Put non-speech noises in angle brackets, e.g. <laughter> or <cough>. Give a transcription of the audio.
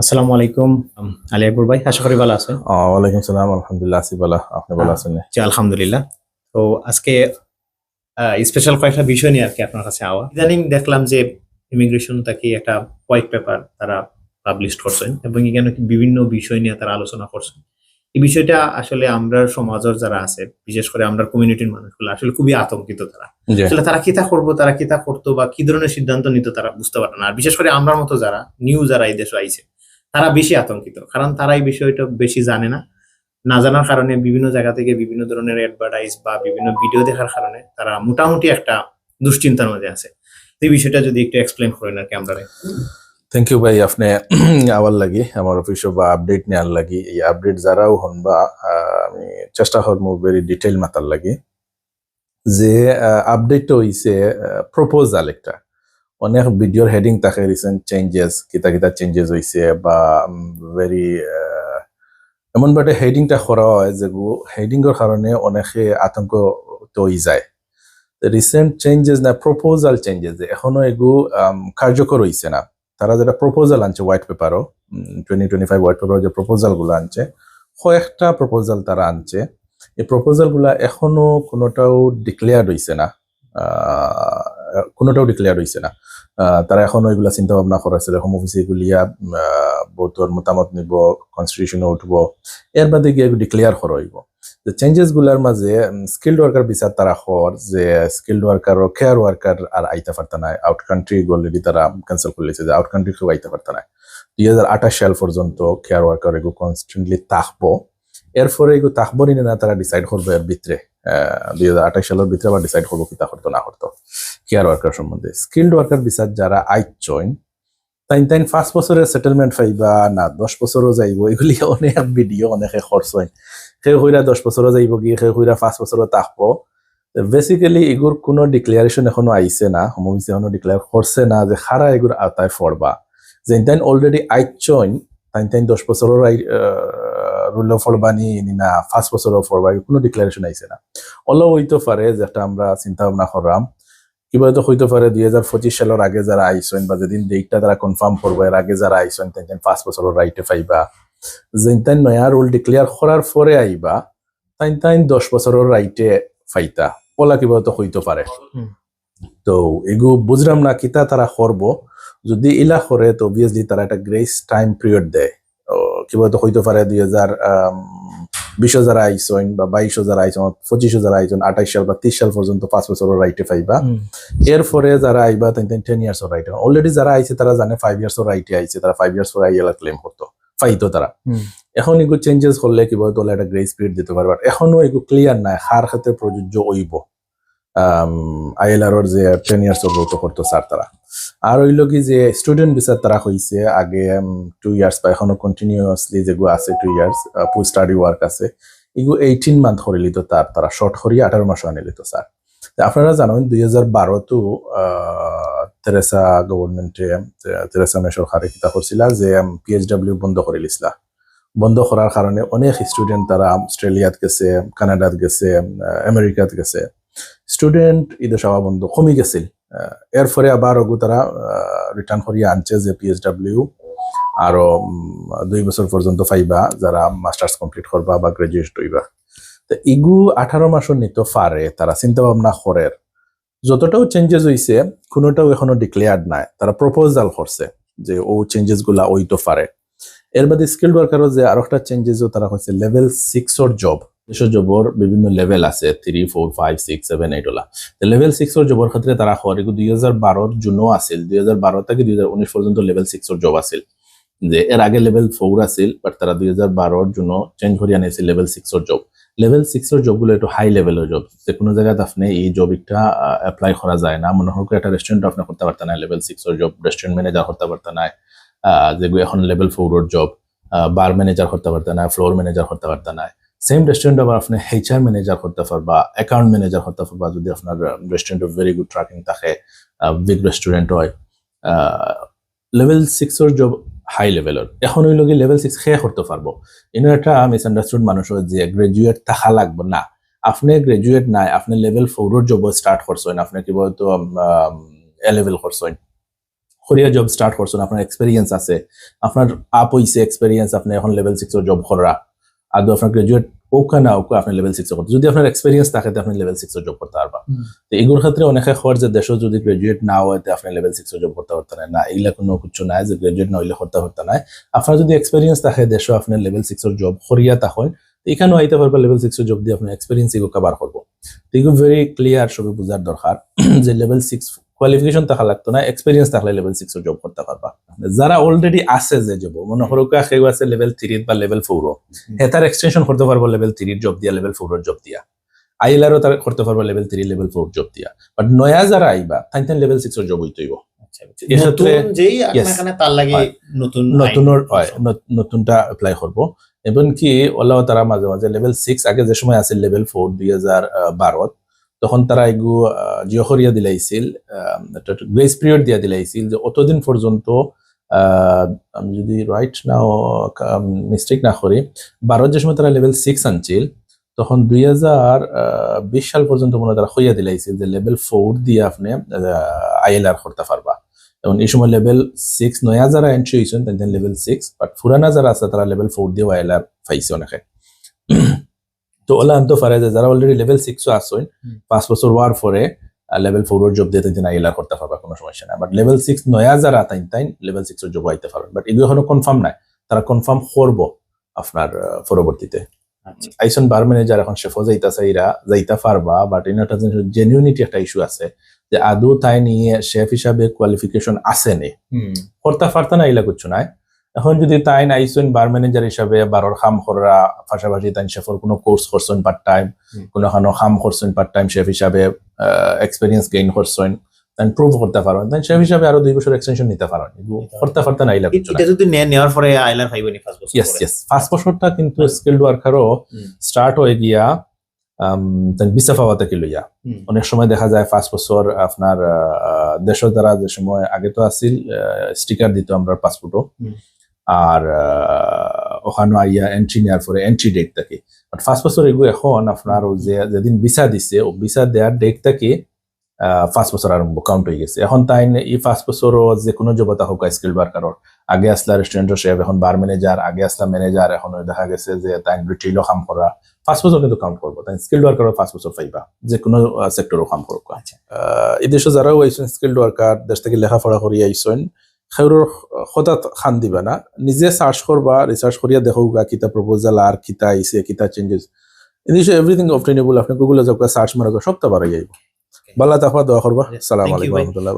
আসসালামু আলাইকুম। আলী আকবর ভাই আশা করি ভালো আছেন। ওয়ালাইকুম সালাম আলহামদুলিল্লাহ আছি ভালো। আপনি ভালো আছেন জি আলহামদুলিল্লাহ। তো আজকে স্পেশাল কয়েকটা বিষয় নিয়ে আর কি আপনার কাছে আওয়া। ইদানিং দেখলাম যে ইমিগ্রেশন তাকে একটা হোয়াইট পেপার তারা পাবলিশ করছেন এবং এখানে বিভিন্ন বিষয় নিয়ে তারা আলোচনা করছেন। এই বিষয়টা আসলে আমরা সমাজের যারা আছে বিশেষ করে আমরা কমিউনিটির মানুষগুলো আসলে খুবই আতঙ্কিত তারা। আসলে তারা কিতা করব তারা কিতা করতো বা কি ধরনের সিদ্ধান্ত নিত তারা বুঝতে পারে না। আর বিশেষ করে আমার মতো যারা নিউ যারা এই দেশে আইছে তারা বেশি আতঙ্কিত, কারণ তারা এই বিষয়টা বেশি জানে না। না জানার কারণে বিভিন্ন জায়গা থেকে বিভিন্ন ধরনের অ্যাডভার্টাইজ বা বিভিন্ন ভিডিও দেখার কারণে তারা মোটামুটি একটা দুশ্চিন্তার মধ্যে আছে। এই বিষয়টা যদি একটু এক্সপ্লেন করেন আর কি আমরা থ্যাংক ইউ ভাই, আপনি <clears throat> আওয়ার লাগি, আমার অফিসে বা আপডেট নেওয়ার লাগি। এই আপডেট যারাও হন বা আমি চেষ্টা করব ভেরি ডিটেইল মাতার লাগি। যে আপডেটটা হইছে প্রপোজাল একটা। অনেক ভিডিওর হেডিং থাকে রিসেন্ট চেঞ্জেস কিতা কিতা চেঞ্জেস হইছে বা ভেরি এমন বাটে হেডিংটা করা হয় যে হেডিংয়ের কারণে অনেকে আতঙ্ক হয়ে যায়। রিসেন্ট চেঞ্জেস না প্রপোজাল চেঞ্জেস এখনও এগু কার্যকর হইছে না। তারা যেটা প্রপোজাল আনছে white পেপারও twenty twenty five white paper যে প্রপোজালগুলো আনছে, কয়েকটা প্রপোজাল তারা আনছে। এই প্রপোজালগুলা এখনও কোনোটাও ডিক্লেয়ার হইছে না। কোনোটাও ডিক্লেয়ার হইছে না। তারা এখনো এগুলা চিন্তা ভাবনা করেছে হোম অফিসে এগুলিয়া বহুতর মতামত নিব কনস্টিটিউশনে উঠব এর বাদে গিয়ে ডিক্লেয়ার করা হইব। যে চেঞ্জেস গুলার মাঝে স্কিল্ড ওয়ার্কার বিচার তারা হর যে স্কিল্ড ওয়ার্কার কেয়ার ওয়ার্কার আর আইতে পারতা নাই। আউট কান্ট্রি অলরেডি তারা ক্যান্সেল করে লিছে যে আউট কান্ট্রি কেউ আইতে পারতা নাই। দুই হাজার আঠাশ সাল পর্যন্ত কেয়ার ওয়ার্কার এগু কনস্ট্যান্টলি তাকবো এরপরে এগু তাকবো নি না তারা ডিসাইড করবে এর ভিতরে। দুই হাজার আঠাশ সালের ভিতরে আবার ডিসাইড করব কিতা করতো, না করতো। কেয়ার ওয়ার্কার সম্বন্ধে। স্কিল্ড ওয়ার্কার বিচার যারা আইচইন তাইন তাইন পাঁচ বছরের সেটেলমেন্ট পাইবা, না, দশ বছরও যাইব, এগুলি <laughs> অনেক ভিডিও অনেকে খরচ হয়। সেই কইরা দশ বছরও যাইব কি, সেই কইরা পাঁচ বছরও তাকবো বেসিক্যালি এগুর কোনো ডিক্লারেশন এখনও আইছে না সমবিছে এখনও ডিক্লেয়ার করছে না যে খারা এগুর আওতায় ফরবা যে তাইন অলরেডি আইচইন তাইন তাইন দশ বছরের রুল ফরবানি না বছরও ফরবা এগুলো কোনো ডিক্লারেশন আইছে না। অলও হইতে পারে যেটা আমরা চিন্তা ভাবনা করলাম কিবা তো হইতে পারে দুই হাজার পঁচিশ সালের আগে যারা আইসেন বা যেদিন ডেটটা তারা কনফার্ম করব এর আগে যারা আইসেন তাই পাঁচ বছরের রাইটে পাইবা। যেন তাই নয়া রুল ডিক্লেয়ার করার পরে আইবা তাই তাই দশ বছরের রাইটে ফাইতা ওলা কিবা তো হইতে পারে তো এগু বুঝলাম না কিতা তারা করব যদি ইলা করে তো অবভিয়াসলি তারা একটা গ্রেস টাইম পিরিয়ড দেয়। কিবা তো হইতে পারে দুই হাজার বিশ হাজার আইসন বা বাইশ হাজার আইসন পঁচিশ হাজার আইসন আঠাইশ সাল বা তিরিশ সাল পর্যন্ত পাঁচ বছরের রাইটে পাইবা। এরপরে যারা আইবা তাই টেন ইয়ার্স রাইট অলরেডি যারা আইছে তারা জানে ফাইভ ইয়ার্স রাইটে আইছে তারা ফাইভ ইয়ার্স ওর আইএলা ক্লেম করতো। ফাইতো তারা। এখন এগুলো চেঞ্জেস করলে কীভাবে তোলা একটা গ্রেস পিরিয়ড দিতে পারবে। এখনও এগুলো ক্লিয়ার নাই হার ক্ষেত্রে প্রযোজ্য হইব। আইএলআর যে টেন ইয়ার্স ওর তো করতো স্যার তারা। আর হইল কি যে স্টুডেন্ট বিচার তারা হইছে আগে টু ইয়ার্স বা এখনও কন্টিনিউয়াসলি যেগুলো আছে two years post study work আছে, এগুলো এইটিন মান্থ করে লিত তার, তারা শর্ট করিয়ে আঠারো মাস আনে লিত স্যার আপনারা জানেন দুই হাজার বারো তো তেরেসা গভর্নমেন্টে তেরেসা মে সরকারে কিতা করছিল যে পিএইচডাব্লিউ বন্ধ করে লিছিলা বন্ধ করার কারণে অনেক স্টুডেন্ট তারা অস্ট্রেলিয়াত গেছে, কানাডাত গেছে আমেরিকাত গেছে। স্টুডেন্ট ঈদের সভা বন্ধ কমে গেছিল। এরপরে আবার ওগু তারা রিটার্ন করিয়া আনছে যে পিএইচডাব্লিউ আরও উম, দুই বছর পর্যন্ত পাইবা যারা মাস্টার্স কমপ্লিট করবা বা গ্রাজুয়েট হইবা। তো ইগু আঠারো মাসও নিতে পারে তারা চিন্তা ভাবনা করের যতটাও চেঞ্জেস হইছে কোনোটাও এখনও ডিক্লেয়ার্ড নাই। তারা প্রপোজাল করছে যে ও চেঞ্জেসগুলা ওইতো পারে এর বাদে স্কিল ওয়ার্কারও যে আরও একটা চেঞ্জেসও তারা হচ্ছে লেভেল সিক্সর জব এসব জবর বিভিন্ন লেভেল আছে three four five six seven eight OLA. Level সিক্সর জবর ক্ষেত্রে তারা হওয়ার দুই হাজার বারোর জন্য আছিল দুই হাজার বারো থেকে দুই হাজার উনিশ পর্যন্ত লেভেল সিক্সর জব আছিল। যে এর আগে লেভেল ফোর আছিল বাট তারা দুই হাজার বারোর জন্য চেঞ্জ করে আনিয়েছিল লেভেল সিক্সর জব লেভেল সিক্সর জবগুলো একটু হাই লেভেলের জব যে কোনো জায়গায় আপনি এই জব একটা অ্যাপ্লাই করা যায় না। মনে হয় একটা রেস্টুরেন্ট আপনি করতে পারতেন না লেভেল সিক্সর জব রেস্টুরেন্ট ম্যানেজার করতে পারতেন না যেগুলো এখন লেভেল ফোরের জব বার ম্যানেজার করতে পারতেন না ফ্লোর ম্যানেজার করতে পারতেন না সেম রেস্টুরেন্ট আবার আপনি এইচআর ম্যানেজার করতে পারবা অ্যাকাউন্ট ম্যানেজার করতে পারবা যদি আপনার রেস্টুরেন্ট ভেরি গুড ট্রাকিং থাকে বিগ রেস্টুরেন্ট হয়। লেভেল সিক্সর জব হাই লেভেলের এখন হইল কি লেভেল সিক্স খেয়ে করতে পারব। এনে একটা মিসআন্ডারস্টুড মানুষ যে গ্রাজুয়েট থাকা লাগবে না। আপনি গ্রাজুয়েট নাই, আপনি লেভেল ফোরের জব স্টার্ট করছেন, আপনি কি বলতো এ লেভেল করছেন। হরিয়া জব স্টার্ট করছেন, আপনার এক্সপিরিয়েন্স আছে। আপনার আপ হইছে এক্সপিরিয়েন্স আপনি এখন লেভেল সিক্সের জব করা। আদৌ আপনার গ্রাজুয়েট ওকা না ওকা আপনি লেভেল সিক্স করতে যদি আপনার এক্সপিরিয়েন্স থাকে আপনি লেভেল সিক্সের জব করতে পারবা। তো এগুলোর ক্ষেত্রে অনেকে খবর যে দেশও যদি গ্রাজুয়েট না হয় তো আপনি লেভেল সিক্সের জব করতে পারতেন না এইগুলা কোনো কিছু নাই যে গ্রাজুয়েট না হইলে করতে পারতেন না আপনার যদি এক্সপিরিয়েন্স থাকে দেশও আপনার লেভেল সিক্সের জব করিয়া তখন এখানেও আইতে পারবা লেভেল সিক্সের জব দিয়ে আপনার এক্সপিরিয়েন্স এগুলো কভার করব। তো এগুলো ভেরি ক্লিয়ার সবই বোঝার দরকার যে লেভেল সিক্স কোয়ালিফিকেশন থাকা লাগতো না এক্সপিরিয়েন্স থাকলে লেভেল সিক্সের জব করতে পারবা। যারা অলরেডি আছে যে জব মনে করো কেউ আছে লেভেল থ্রি বা লেভেল ফোরও হ্যাঁ তার এক্সটেনশন করতে পারব লেভেল থ্রির জব দিয়া লেভেল ফোরের জব দিয়া। আইএলআরও তার করতে পারব level three level four job দিয়া। বাট নয়া যারা আইবা তাই তাই লেভেল সিক্সের জব হইতেইব নতুনটা এপ্লাই করব এবং কি ওলাও তারা মাঝে মাঝে লেভেল সিক্স আগে যে সময় আছে লেভেল ফোর দুই হাজার বারোত তখন তারা এগু জিওহরিয়া দিলাইছিল গ্রেস পিরিয়ড দিয়া দিলাইছিল যে অতদিন পর্যন্ত আমি যদি রাইট না মিস্টেক না করি বারোত যে সময় তারা লেভেল সিক্স আনছিল তখন দুই হাজার বিশ সাল পর্যন্ত মনে তারা হইয়া দিলাইছিল যে লেভেল ফোর দিয়ে আপনি আইএলআর করতে পারবা। এবং এই সময় লেভেল সিক্স নয়া যারা এন্ট্রি হয়েছেন তাদের লেভেল সিক্স বাট পুরানা যারা আছে তারা লেভেল ফোর দিয়ে আইএলআর পাইছে অনেকে। <clears throat> তো ওলা আনতে পারে যে যারা অলরেডি লেভেল সিক্সও আসছেন পাঁচ বছর হওয়ার পরে লেভেল ফোরের জব দিয়ে তাই আইএলআর করতে পারবা কোনো সমস্যা নাই। বাট লেভেল সিক্স নয়া যারা তাই তাই লেভেল সিক্সের জব আইতে পারবেন। বাট এগুলো এখনও কনফার্ম নাই। তারা কনফার্ম করব আপনার পরবর্তীতে। আচ্ছা। আইসন বার ম্যানেজার এখন শেফও যাইতাছে এরা যাইতা পারবা বাট একটা জেনুইনিটি একটা ইস্যু আছে যে আদৌ তাই নিয়ে শেফ হিসাবে কোয়ালিফিকেশন আছে নে হুম, করতে পারতা না এলা কিছু নাই। এখন যদি তাই আইসন বার ম্যানেজার হিসাবে বারোর খাম করা পাশাপাশি তাই শেফর কোনো কোর্স করছেন পার্ট টাইম। কোনো খানো খাম করছেন পার্ট টাইম শেফ হিসাবে এক্সপিরিয়েন্স গেইন করছেন তাই প্রুভ করতে পারেন তাই শেফ হিসাবে আরও দুই বছর এক্সটেনশন নিতে পারেন করতে পারতা না কিছু এটা যদি নে- নেওয়ার পরে আইলার পাইবেনি ফার্স্ট বছর ইয়েস ইয়েস ফার্স্ট বছরটা কিন্তু স্কিল্ড ওয়ার্কারও। স্টার্ট হয়ে গিয়া বিসা পাওয়া থেকে লইয়া। অনেক সময় দেখা যায় ফার্স্ট বছর আপনার দেশের দ্বারা যে সময় আগে তো আসিল স্টিকার দিত আমরা পাসপোর্টও। আর ওখানে আইয়া এন্ট্রি নেওয়ার পরে এন্ট্রি ডেট থাকে। বাট ফার্স্ট বছর এগুলো এখন আপনার যেদিন ভিসা দিছে ও ভিসা দেওয়ার ডেট থেকে ফার্স্ট বছর আরম্ভ কাউন্ট হয়ে গেছে। এখন তাই এই ফার্স্ট বছরও যে কোনো জবতা হোক স্কিল ওয়ার্কারর আগে আসলা রেস্টুরেন্টের শেফ এখন বার ম্যানেজার আগে আসলা ম্যানেজার এখন দেখা গেছে যে তাই রিটেলও কাম করা। ফার্স্ট বছর কিন্তু কাউন্ট করব তাই স্কিল ওয়ার্কারও ফার্স্ট বছর পাইবা। যে কোনো সেক্টরও কাম করব আচ্ছা। এই দেশে যারাও আইসেন স্কিল্ড ওয়ার্কার দেশ থেকে লেখাপড়া করি আইসেন সেগুলোর হঠাৎ খান দিবে না। নিজে সার্চ করবা রিসার্চ করিয়া দেখো গা কিতা প্রপোজাল আর কিতা আইসে কিতা চেঞ্জেস ইনিশ এভরিথিং অবটেনেবল আপনি গুগলে যাও সার্চ মারো সব তো বাড়াই যাইব বালা তাফা দোয়া করবা সালাম আলাইকুম রহমতুল্লাহ